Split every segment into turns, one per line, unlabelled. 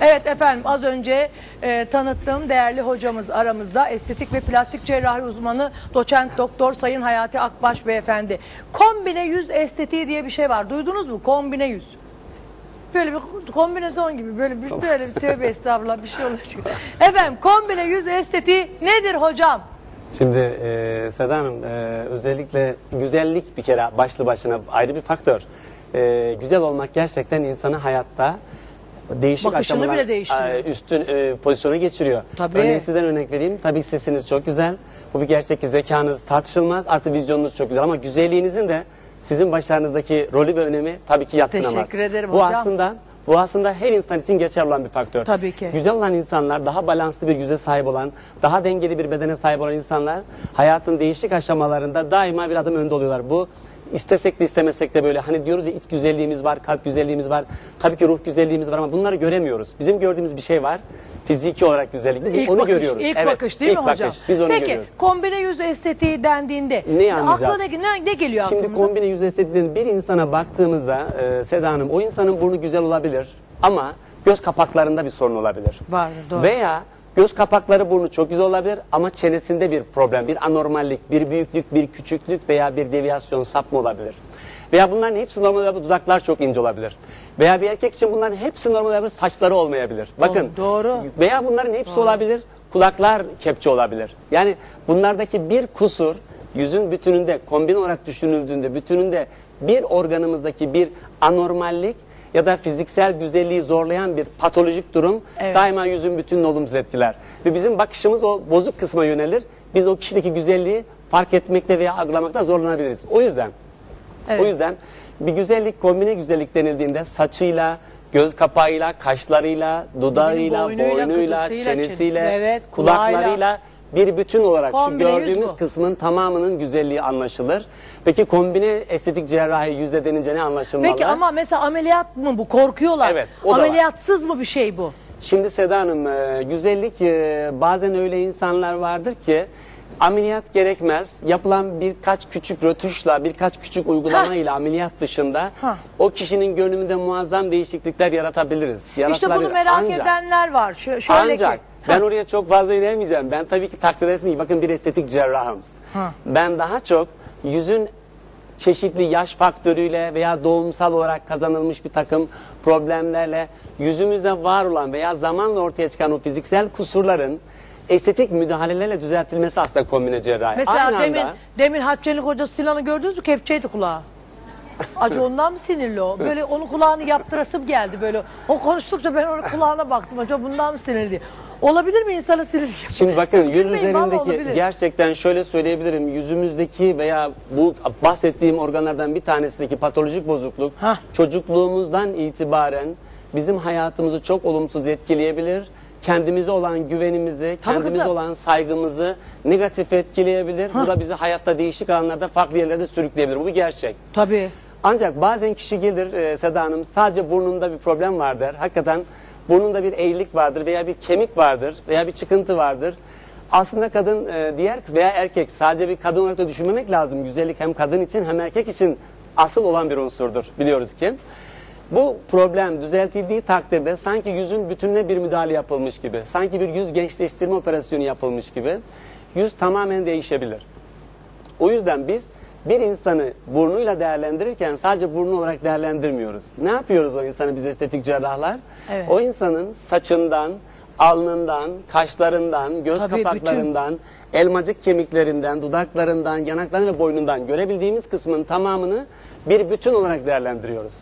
Evet efendim az önce e, tanıttığım değerli hocamız aramızda estetik ve plastik cerrahi uzmanı doçent doktor Sayın Hayati Akbaş beyefendi. Kombine yüz estetiği diye bir şey var. Duydunuz mu? Kombine yüz. Böyle bir kombinezon gibi böyle bir böyle bir tövbe estağfurullah bir şey olacak. Efendim kombine yüz estetiği nedir hocam?
Şimdi e, Seda Hanım e, özellikle güzellik bir kere başlı başına ayrı bir faktör. E, güzel olmak gerçekten insanı hayatta değişik
Bakışını
aşamalar
bile değiştiriyor.
e, üstün e, pozisyona geçiriyor.
Tabii.
Örneğin sizden örnek vereyim. Tabii sesiniz çok güzel. Bu bir gerçek ki zekanız tartışılmaz. Artı vizyonunuz çok güzel ama güzelliğinizin de sizin başarınızdaki rolü ve önemi tabii ki yatsınamaz.
Teşekkür ederim
Bu
hocam.
aslında bu aslında her insan için geçerli olan bir faktör.
Tabii ki.
Güzel olan insanlar, daha balanslı bir yüze sahip olan, daha dengeli bir bedene sahip olan insanlar hayatın değişik aşamalarında daima bir adım önde oluyorlar. Bu istesek de istemesek de böyle hani diyoruz ya iç güzelliğimiz var, kalp güzelliğimiz var, tabii ki ruh güzelliğimiz var ama bunları göremiyoruz. Bizim gördüğümüz bir şey var. Fiziki olarak güzellik. Biz
İlk
onu
bakış,
görüyoruz.
İlk
Evet,
bakış değil
ilk
mi hocam?
bakış. Biz onu
Peki
görüyoruz.
kombine yüz estetiği dendiğinde
anlayacağız?
aklına ne, ne geliyor
Şimdi
aklımıza?
kombine yüz estetiğinin bir insana baktığımızda e, Seda Hanım o insanın burnu güzel olabilir ama göz kapaklarında bir sorun olabilir.
Vardır, doğru.
Veya göz kapakları burnu çok güzel olabilir ama çenesinde bir problem, bir anormallik, bir büyüklük, bir küçüklük veya bir deviyasyon, sapma olabilir. Veya bunların hepsi normal olabilir, dudaklar çok ince olabilir. Veya bir erkek için bunların hepsi normal olabilir, saçları olmayabilir. Bakın.
doğru.
Veya bunların hepsi olabilir, kulaklar kepçe olabilir. Yani bunlardaki bir kusur yüzün bütününde, kombin olarak düşünüldüğünde bütününde bir organımızdaki bir anormallik ya da fiziksel güzelliği zorlayan bir patolojik durum
Evet.
daima yüzün bütününü olumsuz etkiler. Ve bizim bakışımız o bozuk kısma yönelir. Biz o kişideki güzelliği fark etmekte veya algılamakta zorlanabiliriz. O yüzden
Evet.
o yüzden bir güzellik kombine güzellik denildiğinde saçıyla, göz kapağıyla, kaşlarıyla, dudağıyla,
boynuyla,
boynuyla, çenesiyle,
çen- evet,
kulaklarıyla bir bütün olarak
Kombine
şu gördüğümüz kısmın tamamının güzelliği anlaşılır. Peki kombine estetik cerrahi yüzde denince ne anlaşılmalı?
Peki ama mesela ameliyat mı bu? Korkuyorlar.
Evet, o da var.
Ameliyatsız mı bir şey bu?
Şimdi Seda Hanım e, güzellik e, bazen öyle insanlar vardır ki ameliyat gerekmez. Yapılan birkaç küçük rötuşla birkaç küçük uygulamayla ameliyat dışında
Hah.
o kişinin gönlünde muazzam değişiklikler yaratabiliriz.
İşte bunu merak
Ancak-
edenler var. Şö- şöyle
Ancak
ki.
Ben oraya çok fazla ilerlemeyeceğim. Ben tabii ki takdir edersin ki bakın bir estetik cerrahım.
Ha.
Ben daha çok yüzün çeşitli yaş faktörüyle veya doğumsal olarak kazanılmış bir takım problemlerle yüzümüzde var olan veya zamanla ortaya çıkan o fiziksel kusurların estetik müdahalelerle düzeltilmesi aslında kombine cerrahi.
Mesela
Aynı
demin
anda-
demin Hatice'nin kocası Sinan'ı gördünüz mü? Kepçeydi kulağı. Acı ondan mı sinirli o? Böyle onun kulağını yaptırasım geldi böyle. O konuştukça ben onun kulağına baktım. Acaba bundan mı sinirli diye. Olabilir mi insanın sinirli?
Şimdi bakın yüz
vallahi
üzerindeki
olabilir.
gerçekten şöyle söyleyebilirim. Yüzümüzdeki veya bu bahsettiğim organlardan bir tanesindeki patolojik bozukluk
Hah.
çocukluğumuzdan itibaren bizim hayatımızı çok olumsuz etkileyebilir. Kendimize olan güvenimizi,
Tabii
kendimize
kızım.
olan saygımızı negatif etkileyebilir. Bu da bizi hayatta değişik alanlarda farklı yerlerde sürükleyebilir. Bu bir gerçek.
Tabii.
Ancak bazen kişi gelir e, Seda Hanım sadece burnunda bir problem vardır. Hakikaten burnunda bir eğrilik vardır veya bir kemik vardır veya bir çıkıntı vardır. Aslında kadın e, diğer veya erkek sadece bir kadın olarak da düşünmemek lazım. Güzellik hem kadın için hem erkek için asıl olan bir unsurdur biliyoruz ki. Bu problem düzeltildiği takdirde sanki yüzün bütününe bir müdahale yapılmış gibi, sanki bir yüz gençleştirme operasyonu yapılmış gibi yüz tamamen değişebilir. O yüzden biz bir insanı burnuyla değerlendirirken sadece burnu olarak değerlendirmiyoruz. Ne yapıyoruz o insanı biz estetik cerrahlar?
Evet.
O insanın saçından, alnından, kaşlarından, göz
Tabii,
kapaklarından, elmacık kemiklerinden, dudaklarından, yanaklarından ve boynundan görebildiğimiz kısmın tamamını bir bütün olarak değerlendiriyoruz.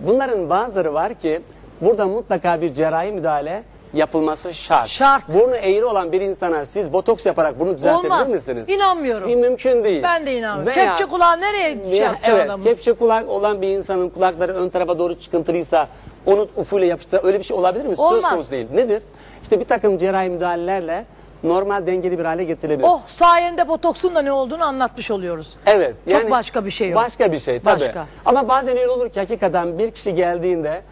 Bunların bazıları var ki burada mutlaka bir cerrahi müdahale yapılması şart.
Şart.
Burnu eğri olan bir insana siz botoks yaparak bunu düzeltebilir
Olmaz.
misiniz?
İnanmıyorum.
İyi, Mümkün değil.
Ben de inanmıyorum.
Veya-
Kepçe kulağı nereye şey
veya-
yapacak
evet,
adamın?
kepçe kulak olan bir insanın kulakları ön tarafa doğru çıkıntılıysa onu ufuyla yapıştırsa öyle bir şey olabilir mi? Söz
Olmaz.
konusu değil. Nedir? İşte bir takım cerrahi müdahalelerle normal dengeli bir hale getirilebilir.
Oh sayende botoksun da ne olduğunu anlatmış oluyoruz.
Evet.
Çok başka bir şey o.
Başka bir şey tabii.
Başka.
Ama bazen öyle olur ki hakikaten bir kişi geldiğinde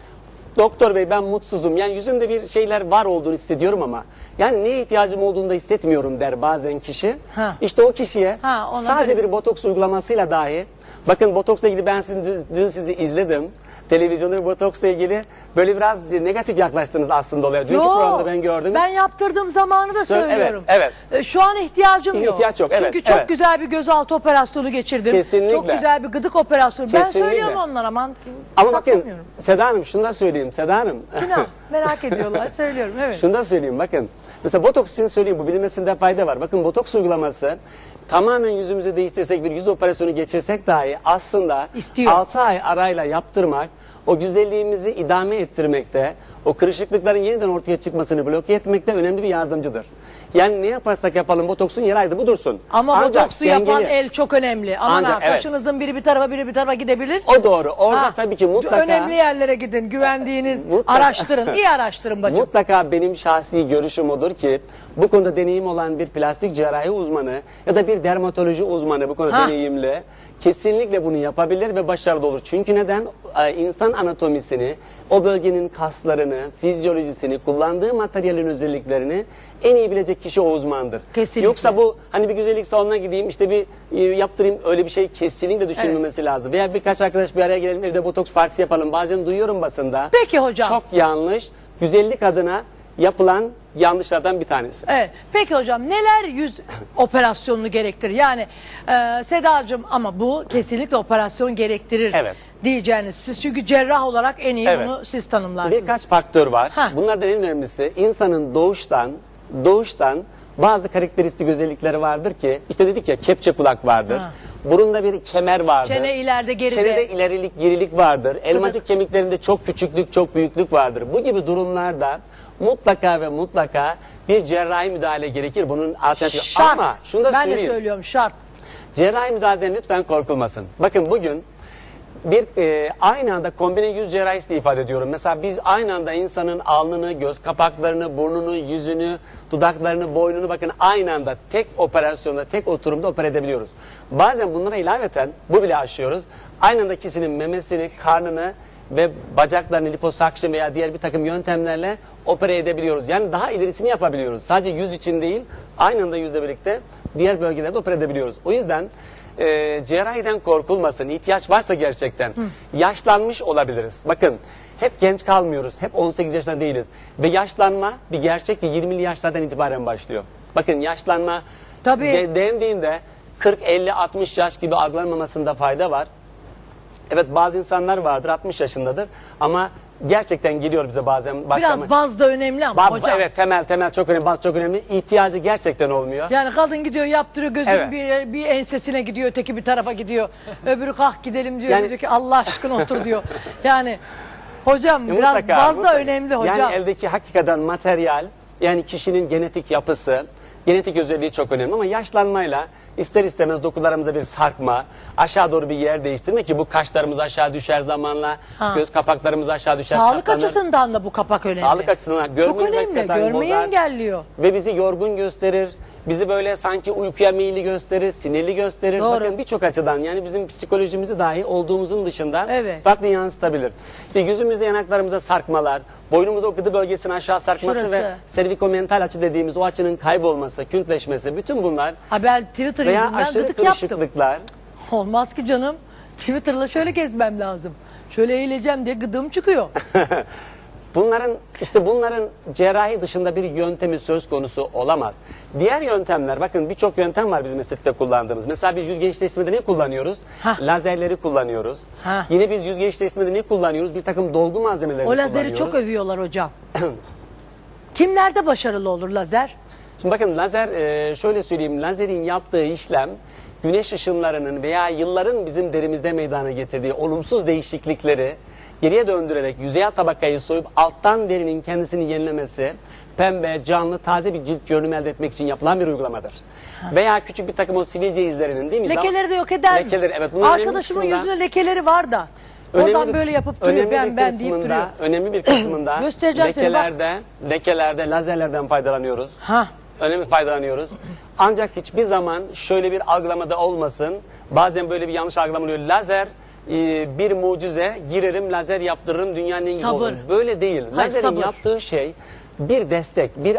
doktor bey ben mutsuzum. Yani yüzümde bir şeyler var olduğunu hissediyorum ama yani neye ihtiyacım olduğunu da hissetmiyorum der bazen kişi.
Ha.
İşte o kişiye
Ha, ona
sadece bir botoks uygulamasıyla dahi bakın botoksla ilgili ben sizin dün, dün sizi izledim. televizyonda botoksla ilgili böyle biraz negatif yaklaştınız aslında olaya. Dünkü
Yo,
programda ben gördüm.
Ben yaptırdığım zamanı da
Sö-
söylüyorum.
evet,
E, Şu an ihtiyacım yok.
ihtiyaç yok, evet,
Çünkü çok
evet.
güzel bir gözaltı operasyonu geçirdim.
Kesinlikle.
Çok güzel bir gıdık operasyonu. Ben
Kesinlikle.
söylüyorum onlara aman
Ama bakın. Seda Hanım şunu da söyleyeyim. Seda Hanım.
Günah merak ediyorlar söylüyorum evet.
Şunu da söyleyeyim bakın. Mesela botoks için söyleyeyim bu bilinmesinde fayda var. Bakın botoks uygulaması tamamen yüzümüzü değiştirsek bir yüz operasyonu geçirsek dahi aslında
İstiyor.
6 ay arayla yaptırmak o güzelliğimizi idame ettirmekte, o kırışıklıkların yeniden ortaya çıkmasını bloke etmekte önemli bir yardımcıdır. Yani ne yaparsak yapalım botoksun yeri ayrı bu dursun.
Ama
Ancak
botoksu yapan
dengeli.
el çok önemli. Aman
Ancak,
ha
evet.
kaşınızın biri bir tarafa biri bir tarafa gidebilir.
O doğru. Orada
Ha,
tabii ki mutlaka
Önemli yerlere gidin. Güvendiğiniz
Mutlaka.
araştırın. İyi araştırın bacım.
Mutlaka benim şahsi görüşüm odur ki bu konuda deneyim olan bir plastik cerrahi uzmanı ya da bir dermatoloji uzmanı bu konuda
Ha.
deneyimli kesinlikle bunu yapabilir ve başarılı olur. Çünkü neden? Ee, insan anatomisini, o bölgenin kaslarını, fizyolojisini, kullandığı materyalin özelliklerini en iyi bilecek kişi o uzmandır.
Kesinlikle.
Yoksa bu hani bir güzellik salonuna gideyim işte bir e, yaptırayım öyle bir şey kesinlikle düşünülmesi lazım. Veya birkaç arkadaş bir araya gelelim evde botoks partisi yapalım. Bazen duyuyorum basında.
Peki hocam.
Çok yanlış. Güzellik adına yapılan yanlışlardan bir tanesi.
Evet. Peki hocam neler yüz operasyonunu gerektirir? Yani e, Sedacığım ama bu kesinlikle operasyon gerektirir
Evet.
diyeceğiniz. Siz çünkü cerrah olarak en iyi
Evet.
bunu siz tanımlarsınız.
Birkaç faktör var.
Ha.
Bunlardan en önemlisi insanın doğuştan doğuştan bazı karakteristik özellikleri vardır ki işte dedik ya kepçe kulak vardır.
Ha.
Burunda bir kemer vardır.
Çene ileride, geride.
Çenede ilerilik gerilik vardır. Elmacık kemiklerinde çok küçüklük çok büyüklük vardır. Bu gibi durumlarda mutlaka ve mutlaka bir cerrahi müdahale gerekir. Bunun alternatifi
Şart.
ama şunu da
ben de
söyleyeyim.
söylüyorum şart.
Cerrahi müdahaleden lütfen korkulmasın. Bakın bugün bir e, aynı anda kombine yüz cerrahisi diye ifade ediyorum. Mesela biz aynı anda insanın alnını, göz kapaklarını, burnunu, yüzünü, dudaklarını, boynunu bakın aynı anda tek operasyonda, tek oturumda opera edebiliyoruz. Bazen bunlara ilaveten bu bile aşıyoruz. Aynı anda kişinin memesini, karnını ve bacaklarını liposuction veya diğer bir takım yöntemlerle opera edebiliyoruz. Yani daha ilerisini yapabiliyoruz. Sadece yüz için değil, aynı anda yüzle birlikte diğer bölgelerde opera edebiliyoruz. O yüzden e, cerrahiden korkulmasın. ihtiyaç varsa gerçekten yaşlanmış olabiliriz. Bakın hep genç kalmıyoruz. Hep 18 yaşında değiliz. Ve yaşlanma bir gerçek ki 20'li yaşlardan itibaren başlıyor. Bakın yaşlanma
Tabii.
de- dendiğinde 40, 50, 60 yaş gibi algılanmamasında fayda var. Evet bazı insanlar vardır 60 yaşındadır ama gerçekten geliyor bize bazen başka
Biraz baz da önemli ama
Ba-
hocam.
Evet temel temel çok önemli baz çok önemli ihtiyacı gerçekten olmuyor.
Yani kadın gidiyor yaptırıyor gözün
Evet.
bir, bir ensesine gidiyor öteki bir tarafa gidiyor. Öbürü kalk gidelim diyor.
Yani-
diyor ki Allah aşkına otur diyor. Yani hocam
E,
biraz
mutlaka,
baz da
mutlaka.
önemli hocam.
Yani eldeki hakikaten materyal yani kişinin genetik yapısı genetik özelliği çok önemli ama yaşlanmayla ister istemez dokularımıza bir sarkma, aşağı doğru bir yer değiştirme ki bu kaşlarımız aşağı düşer zamanla,
Ha.
göz kapaklarımız aşağı düşer.
Sağlık
katlanır.
açısından da bu kapak önemli.
Sağlık açısından
Çok önemli.
hakikaten
Görmeyi
bozar.
engelliyor.
Ve bizi yorgun gösterir. Bizi böyle sanki uykuya meyilli gösterir, sinirli gösterir.
Doğru.
Bakın birçok açıdan yani bizim psikolojimizi dahi olduğumuzun dışında
Evet.
farklı yansıtabilir. İşte yüzümüzde yanaklarımızda sarkmalar, boynumuzda o gıdı bölgesinin aşağı sarkması
Şurası.
ve servikomental açı dediğimiz o açının kaybolması, küntleşmesi bütün bunlar
Ha ben Twitter
veya aşırı
gıdık yaptım.
kırışıklıklar
Olmaz ki canım. Twitter'la şöyle gezmem lazım. Şöyle eğileceğim diye gıdığım çıkıyor.
Bunların işte bunların cerrahi dışında bir yöntemi söz konusu olamaz. Diğer yöntemler bakın birçok yöntem var bizim estetikte kullandığımız. Mesela biz yüz gençleştirmede ne kullanıyoruz?
Hah.
Lazerleri kullanıyoruz.
Hah.
Yine biz yüz gençleştirmede ne kullanıyoruz? Bir takım dolgu malzemelerini
O lazeri
kullanıyoruz.
çok övüyorlar hocam. Kimlerde başarılı olur lazer?
Şimdi bakın lazer e, şöyle söyleyeyim lazerin yaptığı işlem güneş ışınlarının veya yılların bizim derimizde meydana getirdiği olumsuz değişiklikleri geriye döndürerek yüzeyel tabakayı soyup alttan derinin kendisini yenilemesi pembe, canlı, taze bir cilt görünümü elde etmek için yapılan bir uygulamadır. Veya küçük bir takım o sivilce izlerinin değil mi?
Lekeleri de yok eder mi?
Lekeleri evet. bunun
Arkadaşımın
kısmında-
yüzüne lekeleri var da. Oradan
bir
böyle yapıp duruyor ben ben deyip duruyor.
Önemli bir kısmında
seni,
lekelerde, lekelerde lazerlerden faydalanıyoruz.
Ha.
Önemli faydalanıyoruz. Ancak hiçbir zaman şöyle bir algılamada olmasın. Bazen böyle bir yanlış algılama oluyor. Lazer e, bir mucize girerim lazer yaptırırım dünyanın en güzel olur. Böyle değil.
Hayır,
Lazerin
sabır.
yaptığı şey bir destek, bir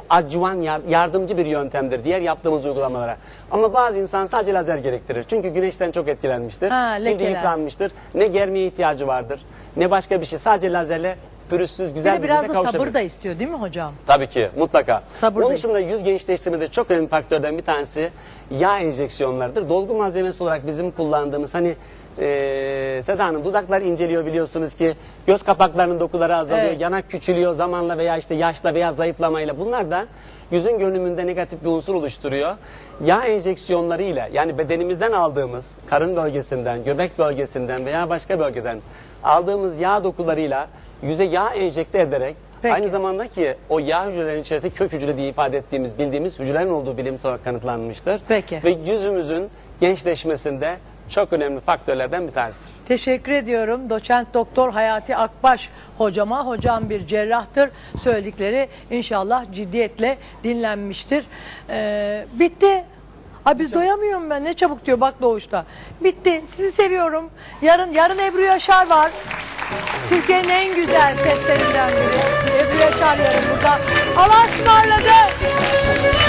yar- yardımcı bir yöntemdir diğer yaptığımız uygulamalara. Ama bazı insan sadece lazer gerektirir. Çünkü güneşten çok etkilenmiştir.
Ha,
Cildi
lekeler.
yıpranmıştır. Ne germeye ihtiyacı vardır, ne başka bir şey. Sadece lazerle pürüzsüz
Bir
güzel
de
bir
biraz da sabır da istiyor değil mi hocam?
Tabii ki mutlaka.
Sabır
Onun
da
dışında yüz gençleştirmede çok önemli faktörden bir tanesi yağ enjeksiyonlarıdır. Dolgu malzemesi olarak bizim kullandığımız hani eee Seda Hanım dudaklar inceliyor biliyorsunuz ki göz kapaklarının dokuları azalıyor,
Evet.
yanak küçülüyor zamanla veya işte yaşla veya zayıflamayla bunlar da yüzün görünümünde negatif bir unsur oluşturuyor. Yağ enjeksiyonlarıyla yani bedenimizden aldığımız karın bölgesinden, göbek bölgesinden veya başka bölgeden aldığımız yağ dokularıyla yüze yağ enjekte ederek
Peki.
Aynı zamanda ki o yağ hücrelerinin içerisinde kök hücre diye ifade ettiğimiz bildiğimiz hücrelerin olduğu bilimsel olarak kanıtlanmıştır.
Peki.
Ve yüzümüzün gençleşmesinde çok önemli faktörlerden bir tanesidir.
Teşekkür ediyorum. Doçent Doktor Hayati Akbaş hocama. Hocam bir cerrahtır. Söyledikleri inşallah ciddiyetle dinlenmiştir. Ee, bitti. Ay biz doyamıyorum ben. Ne çabuk diyor bak doğuşta. Bitti. Sizi seviyorum. Yarın yarın Ebru Yaşar var. Türkiye'nin en güzel seslerinden biri. Ebru Yaşar yarın burada. Allah'a ısmarladık.